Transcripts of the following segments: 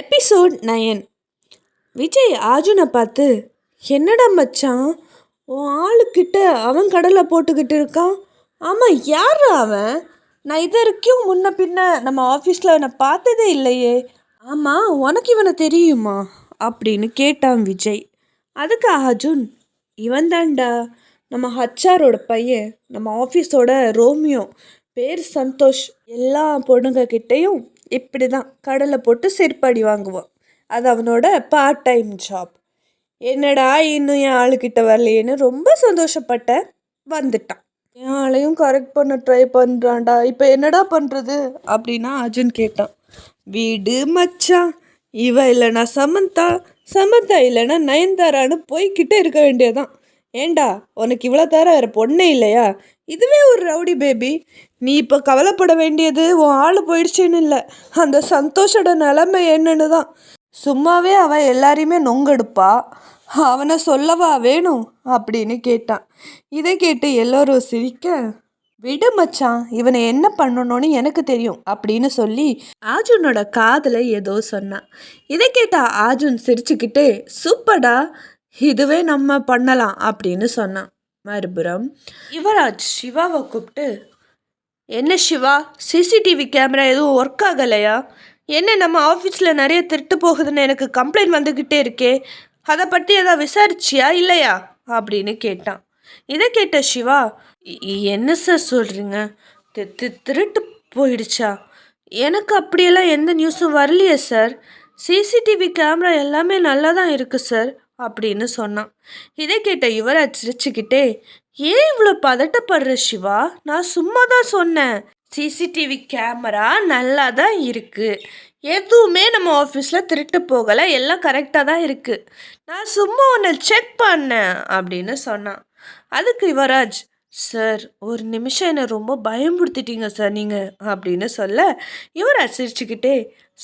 Episode nine Vijay ஆர்ஜுனை பார்த்து என்னடா மச்சான் உன் ஆளுக்கிட்ட அவன் கடலை போட்டுக்கிட்டு இருக்கான்? ஆமாம் யார் அவன்? நான் இது வரைக்கும் முன்ன பின்ன நம்ம ஆஃபீஸில் அவனை பார்த்ததே இல்லையே. ஆமாம் உனக்கு இவனை தெரியுமா? அப்படின்னு கேட்டான் விஜய். அதுக்கு அர்ஜுன் இவன் தான்டா. நம்ம ஹச்ஆரோட பையன் நம்ம ஆஃபீஸோட ரோமியோ பேர் சந்தோஷ். எல்லா பொண்ணுங்கக்கிட்டேயும் இப்படி தான் கடலை போட்டு செருப்படி வாங்குவான் அது அவனோட பார்ட் டைம் ஜாப் என்னடா இன்னும் என் ஆளுக்கிட்ட வரலையேன்னு ரொம்ப சந்தோஷப்பட்ட வந்துட்டான். என் ஆளையும் கரெக்ட் பண்ண ட்ரை பண்ணுறான்டா இப்போ என்னடா பண்ணுறது அப்படின்னா அர்ஜுன் கேட்டான். வீடு மச்சான். இவ இல்லைனா சமந்தா. சமந்தா இல்லைனா நயன்தாரான்னு போய்கிட்டே இருக்க வேண்டியதான் ஏண்டா உனக்கு இவ்வளோ தர வேறு பொண்ணே இல்லையா? இதுவே ஒரு ரவுடி பேபி. நீ இப்போ கவலைப்பட வேண்டியது உன் ஆள் போயிடுச்சுன்னு இல்லை. அந்த சந்தோஷோட நிலைமை என்னன்னு தான். சும்மாவே அவன் எல்லாரையுமே நொங்கெடுப்பா. அவனை சொல்லவா வேணும்? அப்படின்னு கேட்டான். இதை கேட்டு எல்லோரும் சிரிக்க விடு மச்சான் இவனை என்ன பண்ணணும்னு எனக்கு தெரியும் அப்படின்னு சொல்லி ஆர்ஜுனோட காதில் ஏதோ சொன்னான். இதை கேட்ட ஆர்ஜுன் சிரிச்சுக்கிட்டு சூப்பர்டா இதுவே நம்ம பண்ணலாம் அப்படின்னு சொன்னான். மறுபுறம் யுவராஜ் சிவாவை கூப்பிட்டு என்ன சிவா சிசிடிவி கேமரா எதுவும் ஒர்க் ஆகலையா? என்ன நம்ம ஆஃபீஸில் நிறைய திருட்டு போகுதுன்னு எனக்கு கம்ப்ளைண்ட் வந்துக்கிட்டே இருக்கே? அதை பற்றி எதாவது விசாரிச்சியா இல்லையா? அப்படின்னு கேட்டான். இதை கேட்ட சிவா என்ன சார் சொல்கிறீங்க திருட்டு போயிடுச்சா? எனக்கு அப்படியெல்லாம் எந்த நியூஸும் வரலையே சார் சிசிடிவி கேமரா எல்லாமே நல்லா தான் இருக்குது சார் அப்படின்னு சொன்னான். இதை கேட்ட யுவராஜ் சிரிச்சுக்கிட்டே ஏன் இவ்வளோ பதட்டப்படுற சிவா? நான் சும்மா தான் சொன்னேன் சிசிடிவி கேமரா நல்லா தான் இருக்குது எதுவுமே நம்ம ஆஃபீஸில் திருட்டு போகலை. எல்லாம் கரெக்டாக தான் இருக்குது நான் சும்மா ஒன்று செக் பண்ணேன் அப்படின்னு சொன்னான். அதுக்கு யுவராஜ் சார் ஒரு நிமிஷம் என்னை ரொம்ப பயம்படுத்திட்டீங்க சார் நீங்கள் அப்படின்னு சொல்ல யுவராஜ் சிரிச்சுக்கிட்டே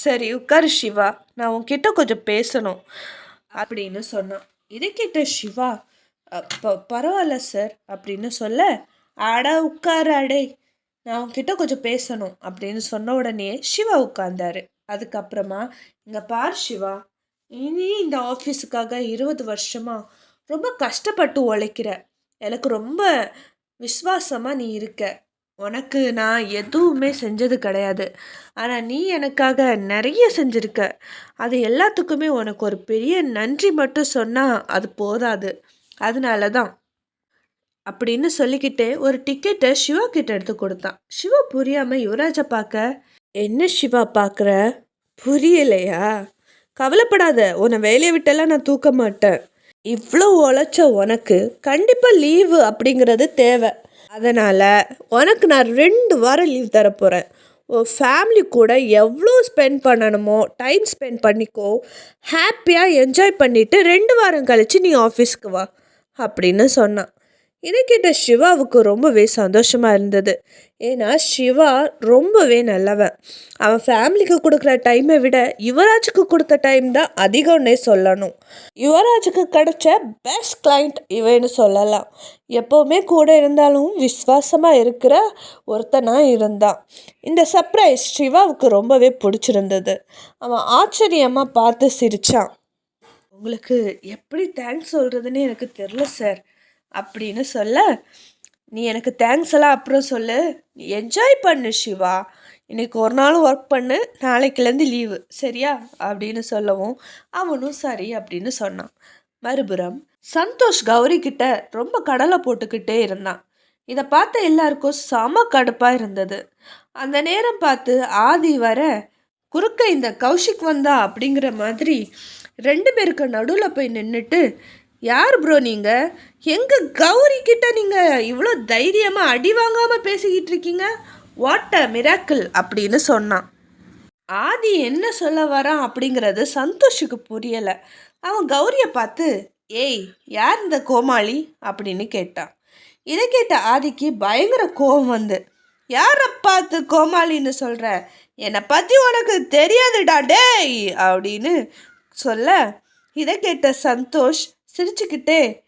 சரி உட்காரு சிவா. நான் உன்கிட்ட கொஞ்சம் பேசணும். அப்படின்னு சொன்னான். இதை கேட்ட சிவா ப- பரவாயில்ல சார் அப்படின்னு சொல்ல அடா உட்காரு அடே நான் உன்கிட்ட கொஞ்சம் பேசணும் அப்படின்னு சொன்ன உடனே சிவா உட்கார்ந்தாரு. அதுக்கப்புறமா இங்கே பார் சிவா இனி இந்த ஆஃபீஸுக்காக இருபது வருஷமாக ரொம்ப கஷ்டப்பட்டு உழைக்கிற எனக்கு ரொம்ப விசுவாசமாக நீ இருக்க உனக்கு நான் எதுவுமே செஞ்சது கிடையாது. ஆனால் நீ எனக்காக நிறைய செஞ்சுருக்க. அது எல்லாத்துக்குமே உனக்கு ஒரு பெரிய நன்றி மட்டும் சொன்னால் அது போதாது. அதனால தான் அப்படின்னு சொல்லிக்கிட்டே ஒரு டிக்கெட்டை சிவா கிட்ட எடுத்து கொடுத்தான். சிவா புரியாமல் யுவராஜை பார்க்க என்ன சிவா பார்க்குற? புரியலையா? கவலைப்படாத உன்னை வேலையை விட்டெல்லாம் நான் தூக்க மாட்டேன். இவ்வளோ உழைச்ச உனக்கு கண்டிப்பாக லீவு அப்படிங்கிறது தேவை. அதனால் உனக்கு நான் ரெண்டு வாரம் லீவ் தரப்போகிறேன் உன் ஃபேமிலி கூட எவ்வளோ ஸ்பெண்ட் பண்ணணுமோ டைம் ஸ்பெண்ட் பண்ணிக்கோ. ஹாப்பியாக என்ஜாய் பண்ணிவிட்டு ரெண்டு வாரம் கழித்து நீ ஆஃபீஸ்க்கு வா அப்படின்னு சொன்னான். இதை கேட்ட சிவாவுக்கு ரொம்பவே சந்தோஷமாக இருந்தது. ஏன்னா சிவா ரொம்பவே நல்லவன் அவன் ஃபேமிலிக்கு கொடுக்குற டைமை விட யுவராஜுக்கு கொடுத்த டைம் தான் அதிகம்னே சொல்லணும். யுவராஜுக்கு கிடைச்ச பெஸ்ட் கிளைண்ட் இவன்னு சொல்லலாம். எப்போவுமே கூட இருந்தாலும் விசுவாசமாக இருக்கிற ஒருத்தனாக இருந்தான். இந்த சர்ப்ரைஸ் சிவாவுக்கு ரொம்பவே பிடிச்சிருந்தது. அவன் ஆச்சரியமாக பார்த்து சிரித்தான் உங்களுக்கு எப்படி தேங்க்ஸ் சொல்கிறதுன்னு எனக்கு தெரில சார் அப்படின்னு சொல்ல நீ எனக்கு தேங்க்ஸ் எல்லாம் அப்புறம் சொல்லு. நீ என்ஜாய் பண்ணு சிவா இன்னைக்கு ஒரு நாள் ஒர்க் பண்ணு. நாளைக்குலேருந்து லீவு சரியா? அப்படின்னு சொல்லவும் அவனும் சரி அப்படின்னு சொன்னான். மறுபுறம் சந்தோஷ் கௌரி கிட்ட ரொம்ப கடலை போட்டுக்கிட்டே இருந்தான். இதை பார்த்த எல்லாருக்கும் செம கடுப்பாக இருந்தது. அந்த நேரம் பார்த்து ஆதி வர குறுக்க இந்த கௌஷிக் வந்தா? அப்படிங்கிற மாதிரி ரெண்டு பேருக்கு நடுவில் போய் நின்றுட்டு யார் ப்ரோ நீங்கள் எங்கள் கௌரி கிட்ட நீங்கள் இவ்வளோ தைரியமாக அடி வாங்காமல் பேசிக்கிட்டு இருக்கீங்க? வாட் அ மிராக்கிள் அப்படின்னு சொன்னான். ஆதி என்ன சொல்ல வரான் அப்படிங்கிறது சந்தோஷுக்கு புரியலை. அவன் கௌரியை பார்த்து ஏய் யார் இந்த கோமாளி? அப்படின்னு கேட்டான். இதை கேட்ட ஆதிக்கு பயங்கர கோபம் வந்து யாரை பார்த்து கோமாளின்னு சொல்கிற என்னை பற்றி உனக்கு தெரியாதுடா டேய்! அப்படின்னு சொல்ல இதை கேட்ட சந்தோஷ் சிரிச்சுக்கிட்டே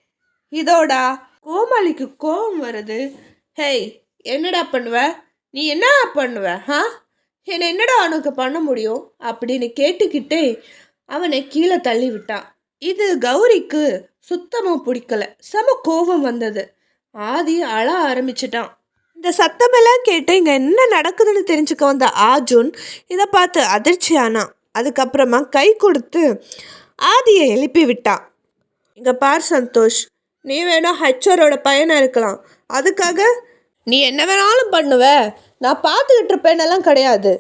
இதோடா கோமாளிக்கு கோபம் வருது. ஹேய் என்னடா பண்ணுவ? நீ என்ன பண்ணுவ ஆ என்னை என்னடா அவனுக்கு பண்ண முடியும்? அப்படின்னு கேட்டுக்கிட்டே அவனை கீழே தள்ளி விட்டான் இது கௌரிக்கு சுத்தமாக பிடிக்கல. செம கோபம் வந்தது. ஆதி அழ ஆரம்பிச்சிட்டான். இந்த சத்தமெல்லாம் கேட்டு இங்கே என்ன நடக்குதுன்னு தெரிஞ்சுக்க வந்த ஆஜுன் இதை பார்த்து அதிர்ச்சியானான். அதுக்கப்புறமா கை கொடுத்து ஆதியை எழுப்பி விட்டான். இங்கே பார் சந்தோஷ். நீ வேணா ஹெச்ஆரோட பையனாக இருக்கலாம். அதுக்காக நீ என்ன வேணாலும் பண்ணுவ. நான் பார்த்துக்கிட்டு இருப்பேன்னெல்லாம் கிடையாது.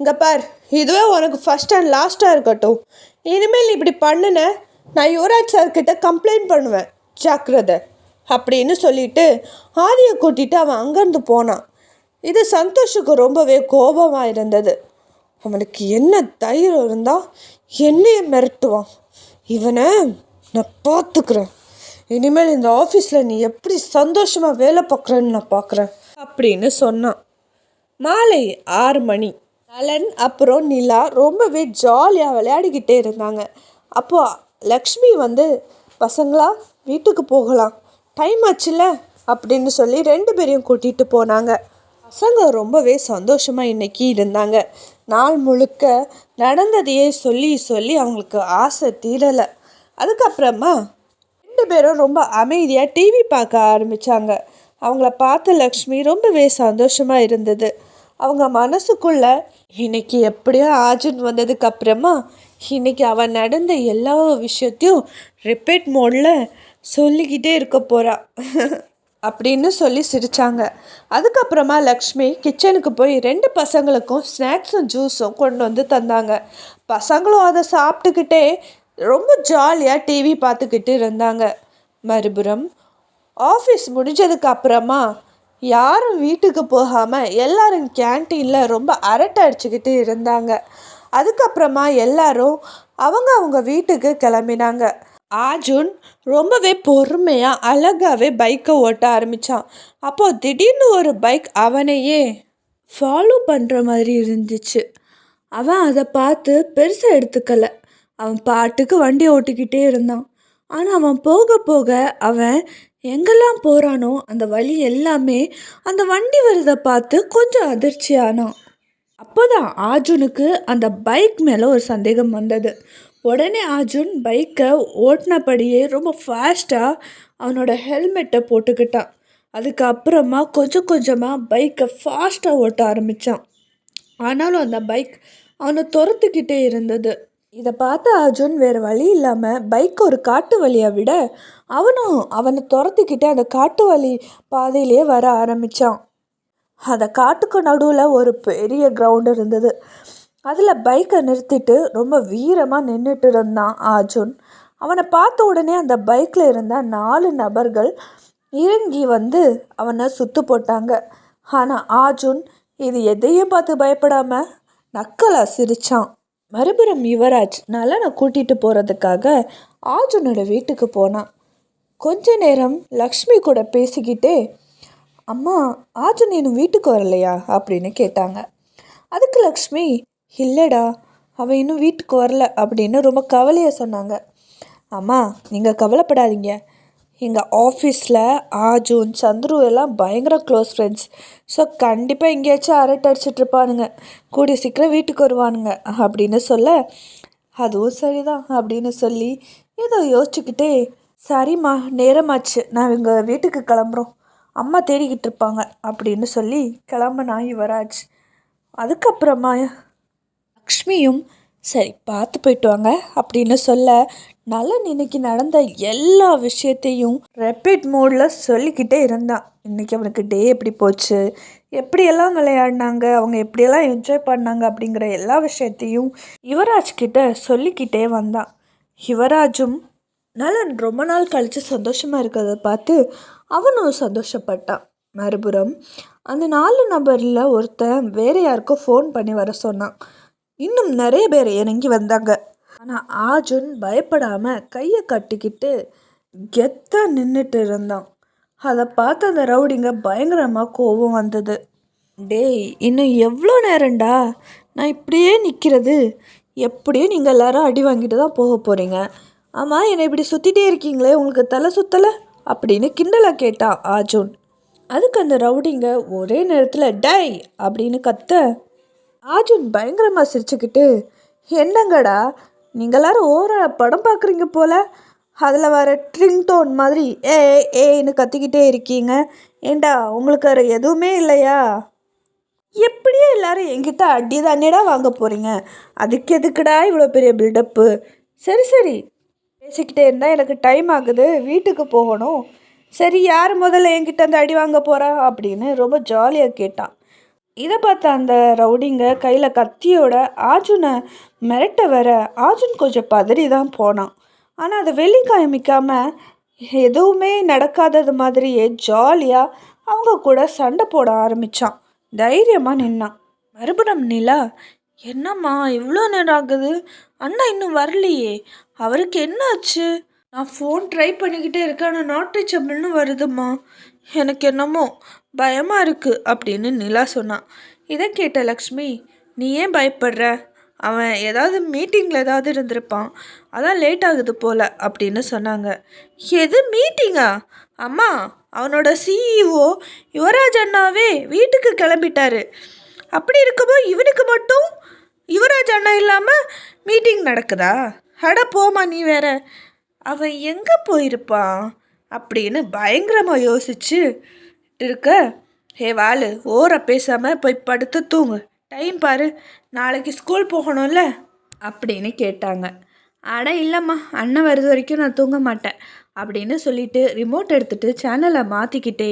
இங்கே பார் இதுவே உனக்கு ஃபஸ்ட் அண்ட் லாஸ்ட்டாக இருக்கட்டும். இனிமேல் நீ இப்படி பண்ணுன நான் யுவராஜ் சார்கிட்ட கம்ப்ளைண்ட் பண்ணுவேன். ஜாக்கிரதை. அப்படின்னு சொல்லிட்டு ஆதியை கூட்டிட்டு அவன் அங்கேருந்து போனான். இது சந்தோஷுக்கு ரொம்பவே கோபமாக இருந்தது. அவனுக்கு என்ன தைரியம் இருந்தால் என்னையை மிரட்டுவான். இவனை நான் பார்த்துக்கிறேன். இனிமேல் இந்த ஆஃபீஸில் நீ எப்படி சந்தோஷமாக வேலை பார்க்குறேன்னு நான் பார்க்குறேன் அப்படின்னு சொன்னான். மாலை ஆறு மணி. நலன் அப்புறம் நிலா ரொம்பவே ஜாலியாக விளையாடிக்கிட்டே இருந்தாங்க. அப்போ லக்ஷ்மி வந்து பசங்களா வீட்டுக்கு போகலாம். டைம் ஆச்சுல அப்படின்னு சொல்லி ரெண்டு பேரையும் கூட்டிகிட்டு போனாங்க. பசங்க ரொம்பவே சந்தோஷமாக இன்னைக்கு இருந்தாங்க. நாள் முழுக்க நடந்ததையே சொல்லி சொல்லி அவங்களுக்கு ஆசை தீரலை. அதுக்கப்புறமா ரெண்டு பேரும் ரொம்ப அமைதியாக டிவி பார்க்க ஆரம்பித்தாங்க அவங்கள பார்த்த லக்ஷ்மி ரொம்பவே சந்தோஷமாக இருந்தது. அவங்க மனசுக்குள்ள இன்னைக்கு எப்படியோ ஆஜன் வந்ததுக்கு அப்புறமா இன்னைக்கு அவன் நடந்த எல்லா விஷயத்தையும் ரிப்பீட் மோடில் சொல்லிக்கிட்டே இருக்க போகிறா அப்படின்னு சொல்லி சிரித்தாங்க அதுக்கப்புறமா லக்ஷ்மி கிச்சனுக்கு போய் ரெண்டு பசங்களுக்கும் ஸ்நாக்ஸும் ஜூஸும் கொண்டு வந்து தந்தாங்க. பசங்களும் அதை சாப்பிட்டுக்கிட்டே ரொம்ப ஜாலியாக டிவி பார்த்துக்கிட்டு இருந்தாங்க. மறுபுறம் ஆஃபீஸ் முடிஞ்சதுக்கு அப்புறமா யாரும் வீட்டுக்கு போகாமல் எல்லாரும் கேன்டீனில் ரொம்ப அரட்டை அடிச்சுக்கிட்டு இருந்தாங்க. அதுக்கப்புறமா எல்லாரும் அவங்க அவங்க வீட்டுக்கு கிளம்பினாங்க. ஆஜுன் ரொம்பவே பொறுமையாக அழகாகவே பைக்கை ஓட்ட ஆரம்பித்தான் அப்போது திடீர்னு ஒரு பைக் அவனையே ஃபாலோ பண்ணுற மாதிரி இருந்துச்சு. அவன் அதை பார்த்து பெருசாக எடுத்துக்கலை. அவன் பாட்டுக்கு வண்டி ஓட்டிக்கிட்டே இருந்தான். ஆனால் அவன் போக போக அவன் எங்கெல்லாம் போகிறானோ அந்த வழி எல்லாமே அந்த வண்டி வரதை பார்த்து கொஞ்சம் அதிர்ச்சி ஆனான். அப்போதான் ஆர்ஜுனுக்கு அந்த பைக் மேலே ஒரு சந்தேகம் வந்தது. உடனே அர்ஜுன் பைக்கை ஓட்டினபடியே ரொம்ப ஃபாஸ்ட்டாக அவனோட ஹெல்மெட்டை போட்டுக்கிட்டான். அதுக்கப்புறமா கொஞ்சம் கொஞ்சமாக பைக்கை ஃபாஸ்ட்டாக ஓட்ட ஆரம்பித்தான் ஆனாலும் அந்த பைக் அவனை துரத்துக்கிட்டே இருந்தது. இதை பார்த்த அர்ஜுன் வேறு வழி இல்லாமல் பைக் ஒரு காட்டு வழியை விட அவனும் அவனை துரத்திக்கிட்டு அந்த காட்டு வழி பாதையிலே வர ஆரம்பித்தான் அந்த காட்டுக்கு நடுவில் ஒரு பெரிய கிரவுண்டு இருந்தது. அதில் பைக்கை நிறுத்திட்டு ரொம்ப வீரமாக நின்றுட்டு இருந்தான் அர்ஜுன். அவனை பார்த்த உடனே அந்த பைக்கில் இருந்த நாலு நபர்கள் இறங்கி வந்து அவனை சுத்து போட்டாங்க. ஆனால் அர்ஜுன் இது எதையும் பார்த்து பயப்படாமல் நக்கலாக சிரித்தான் மறுபுறம் யுவராஜ் நலனை கூட்டிகிட்டு போகிறதுக்காக ஆர்ஜுனோட வீட்டுக்கு போனான் கொஞ்ச நேரம் லக்ஷ்மி கூட பேசிக்கிட்டே அம்மா ஆர்ஜுன் இன்னும் வீட்டுக்கு வரலையா? அப்படின்னு கேட்டாங்க. அதுக்கு லக்ஷ்மி இல்லைடா அவன் இன்னும் வீட்டுக்கு வரல அப்படின்னு ரொம்ப கவலையாக சொன்னாங்க. அம்மா நீங்கள் கவலைப்படாதீங்க. எங்கள் ஆஃபீஸில் ஆஜூன் சந்துரு எல்லாம் பயங்கர க்ளோஸ் ஃப்ரெண்ட்ஸ் ஸோ கண்டிப்பாக எங்கேயாச்சும் அரட்டை அடிச்சிட்ருப்பானுங்க கூடிய சீக்கிரம் வீட்டுக்கு வருவானுங்க. அப்படின்னு சொல்ல அதுவும் சரிதான் அப்படின்னு சொல்லி ஏதோ யோசிச்சுக்கிட்டே சரிம்மா நேரமாச்சு. நான் எங்கள் வீட்டுக்கு கிளம்புறோம். அம்மா தேடிக்கிட்டு இருப்பாங்க அப்படின்னு சொல்லி கிளம்புனா யுவராஜ். அதுக்கப்புறமா லக்ஷ்மியும் சரி பார்த்து போயிட்டு வாங்க அப்படின்னு சொல்ல நலன் இன்னைக்கு நடந்த எல்லா விஷயத்தையும் ரெப்பீட் மோடில் சொல்லிக்கிட்டே இருந்தான். இன்றைக்கி அவனுக்கு டே எப்படி போச்சு எப்படியெல்லாம் விளையாடினாங்க அவங்க எப்படியெல்லாம் என்ஜாய் பண்ணாங்க அப்படிங்கிற எல்லா விஷயத்தையும் யுவராஜ் கிட்ட சொல்லிக்கிட்டே வந்தான். யுவராஜும் நலன் ரொம்ப நாள் கழித்து சந்தோஷமாக இருக்கிறத பார்த்து அவனும் சந்தோஷப்பட்டான். மறுபுறம் அந்த நாலு நபரில் ஒருத்தன் வேறு யாருக்கோ ஃபோன் பண்ணி வர சொன்னான். இன்னும் நிறைய பேர் இறங்கி வந்தாங்க. ஆனால் ஆர்ஜுன் பயப்படாமல் கையை கட்டிக்கிட்டு கெத்தாக நின்றுட்டு இருந்தான். அதை பார்த்து அந்த ரவுடிங்க பயங்கரமாக கோபம் வந்தது. டேய் இன்னும் எவ்வளோ நேரம்டா? நான் இப்படியே நிற்கிறது. எப்படியும் நீங்கள் எல்லாரும் அடி வாங்கிட்டு தான் போக போகிறீங்க ஆமாம் என்னை இப்படி சுற்றிட்டே இருக்கீங்களே உங்களுக்கு தலை சுற்றலை அப்படின்னு கிண்டலாக கேட்டான் ஆர்ஜுன் அதுக்கு அந்த ரவுடிங்க ஒரே நேரத்தில் டை அப்படின்னு கத்த அர்ஜுன் பயங்கரமாக சிரிச்சுக்கிட்டு என்னங்கடா நீங்கள் எல்லாரும் ஓர படம் பார்க்குறீங்க போல? அதில் வர ட்ரிங் டோன் மாதிரி ஏ ஏன்னு கத்திக்கிட்டே இருக்கீங்க. ஏண்டா உங்களுக்கு வேறு எதுவுமே இல்லையா? எப்படியே எல்லாரும் என்கிட்ட அடி தானேடா வாங்க போகிறீங்க அதுக்கு எதுக்குடா இவ்வளோ பெரிய பில்டப்பு சரி சரி. பேசிக்கிட்டே இருந்தால் எனக்கு டைம் ஆகுது வீட்டுக்கு போகணும். சரி யார் முதல்ல என்கிட்ட அந்த அடி வாங்க போகிறா அப்படின்னு ரொம்ப ஜாலியாக கேட்டான். இதை பார்த்த அந்த ரவுடிங்க கையில் கத்தியோட ஆர்ஜுனை மிரட்ட வர ஆர்ஜுன் கொஞ்சம் பதறி தான் போனான். ஆனால் அதை வெளி காமிக்காமல் எதுவுமே நடக்காதது மாதிரியே ஜாலியாக அவங்க கூட சண்டை போட ஆரம்பித்தான் தைரியமாக நின்னான். மறுபுறம் நிலா என்னம்மா இவ்வளோ நேரம் ஆகுது? அண்ணா இன்னும் வரலையே. அவருக்கு என்ன ஆச்சு நான் ஃபோன் ட்ரை பண்ணிக்கிட்டே இருக்கேன் ஆனால் நாட் ரீச்சபிள்னு வருதும்மா. எனக்கு என்னமோ பயமாக இருக்குது அப்படின்னு நிலா சொன்னான் இதை கேட்ட லக்ஷ்மி நீ ஏன் பயப்படுற? அவன் ஏதாவது மீட்டிங்கில் ஏதாவது இருந்திருப்பான். அதான் லேட் ஆகுது போல் அப்படின்னு சொன்னாங்க. எது மீட்டிங்கா அம்மா அவனோட சிஇஓ யுவராஜ் அண்ணாவே வீட்டுக்கு கிளம்பிட்டாரு. அப்படி இருக்கும்போது இவனுக்கு மட்டும் யுவராஜ் அண்ணா இல்லாமல் மீட்டிங் நடக்குதா? அட போமா நீ வேற. அவன் எங்கே போயிருப்பான்? அப்படின்னு பயங்கரமாக யோசிச்சு இருக்க ஹே வாளு ஓர பேசாமல் போய் படுத்து தூங்கு. டைம் பாரு நாளைக்கு ஸ்கூல் போகணும்ல? அப்படின்னு கேட்டாங்க. அட இல்லைம்மா அண்ணன் வருது வரைக்கும் நான் தூங்க மாட்டேன் அப்படின்னு சொல்லிட்டு ரிமோட் எடுத்துகிட்டு சேனலை மாற்றிக்கிட்டே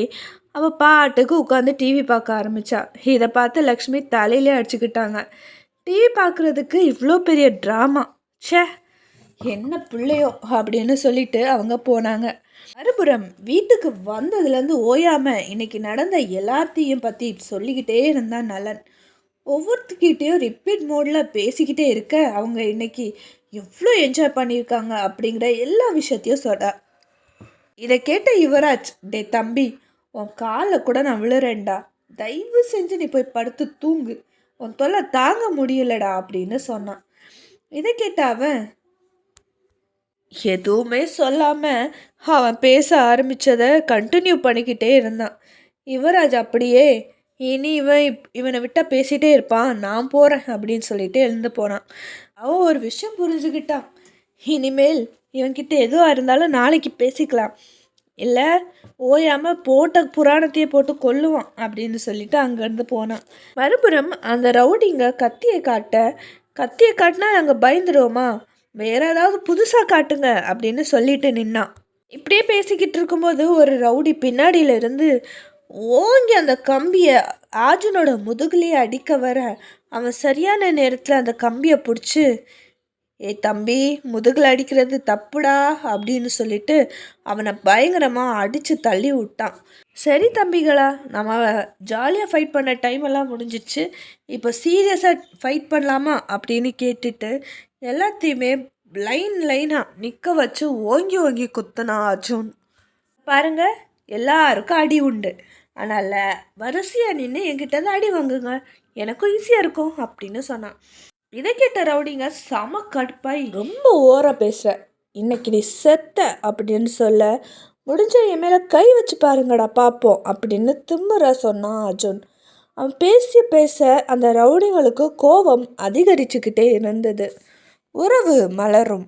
அவள் பாட்டுக்கு உட்காந்து டிவி பார்க்க ஆரம்பித்தா இதை பார்த்து லக்ஷ்மி தலையிலே அடிச்சுக்கிட்டாங்க. டிவி பார்க்குறதுக்கு இவ்வளோ பெரிய ட்ராமா ச்சே என்ன பிள்ளையோ அப்படின்னு சொல்லிட்டு அவங்க போனாங்க. மறுபுறம் வீட்டுக்கு வந்ததுலேருந்து ஓயாமல் இன்னைக்கு நடந்த எல்லாத்தையும் பற்றி சொல்லிக்கிட்டே இருந்தான் நலன். ஒவ்வொருத்துக்கிட்டேயும் ரிப்பீட் மோடில் பேசிக்கிட்டே இருக்க அவங்க இன்னைக்கு எவ்வளோ என்ஜாய் பண்ணியிருக்காங்க அப்படிங்கிற எல்லா விஷயத்தையும் சொல்கிறா இதை கேட்ட யுவராஜ் டே தம்பி உன் காலில் கூட நான் விழுறேன்டா. தயவு செஞ்சு நீ போய் படுத்து தூங்கு. உன் தொல்லை தாங்க முடியலடா அப்படின்னு சொன்னான். இதை கேட்ட அவன் எதுவுமே சொல்லாமல் அவன் பேச ஆரம்பிச்சதை கண்டினியூ பண்ணிக்கிட்டே இருந்தான். யுவராஜ் அப்படியே இனி இவன் இப்- இவனை விட்டால் பேசிகிட்டே இருப்பான் நான் போகிறேன் அப்படின்னு சொல்லிட்டு எழுந்து போனான். அவன் ஒரு விஷயம் புரிஞ்சுக்கிட்டான். இனிமேல் இவன்கிட்ட எதுவாக இருந்தாலும் நாளைக்கு பேசிக்கலாம். இல்லை ஓயாமல் போட்ட புராணத்தையே போட்டு கொல்லுவான் அப்படின்னு சொல்லிட்டு அங்கேருந்து போனான். மறுபுறம் அந்த ரவுடிங்க கத்தியை காட்ட கத்தியை காட்டினா நாங்கள் பயந்துடுவோமா வேற ஏதாவது புதுசாக காட்டுங்க அப்படின்னு சொல்லிட்டு நின்னான் இப்படியே பேசிக்கிட்டு இருக்கும்போது ஒரு ரவுடி பின்னாடியில இருந்து ஓங்கி அந்த கம்பியை ஆர்ஜுனோட முதுகுலேயே அடிக்க வர அவன் சரியான நேரத்தில் அந்த கம்பியை பிடிச்சி ஏய் தம்பி முதுகில் அடிக்கிறது தப்புடா அப்படின்னு சொல்லிட்டு அவனை பயங்கரமாக அடித்து தள்ளி விட்டான். சரி தம்பிகளா நம்ம ஜாலியாக ஃபைட் பண்ண டைம் எல்லாம் முடிஞ்சிச்சு. இப்போ சீரியஸாக ஃபைட் பண்ணலாமா? அப்படின்னு கேட்டுட்டு எல்லாத்தையுமே லைன் லைனாக நிற்க வச்சு ஓங்கி ஓங்கி குத்துனான் அர்ஜுன். பாருங்கள் எல்லாருக்கும் அடி உண்டு. அதனால் வரிசையாக நின்று என்கிட்ட தான் அடி வாங்குங்க. எனக்கும் ஈஸியாக இருக்கும் அப்படின்னு சொன்னான். இதை கேட்ட ரவுடிங்க செம கடுப்பாய். ரொம்ப ஓர பேசுற. இன்னைக்கு நீ செத்த அப்படின்னு சொல்ல முடிஞ்ச என் மேலே கை வச்சு பாருங்கடா பார்ப்போம் அப்படின்னு திம்புற சொன்னான் அர்ஜுன். அவன் பேசி பேச அந்த ரவுடிங்களுக்கு கோபம் அதிகரிச்சுக்கிட்டே இருந்தது. உறவு மலரும்.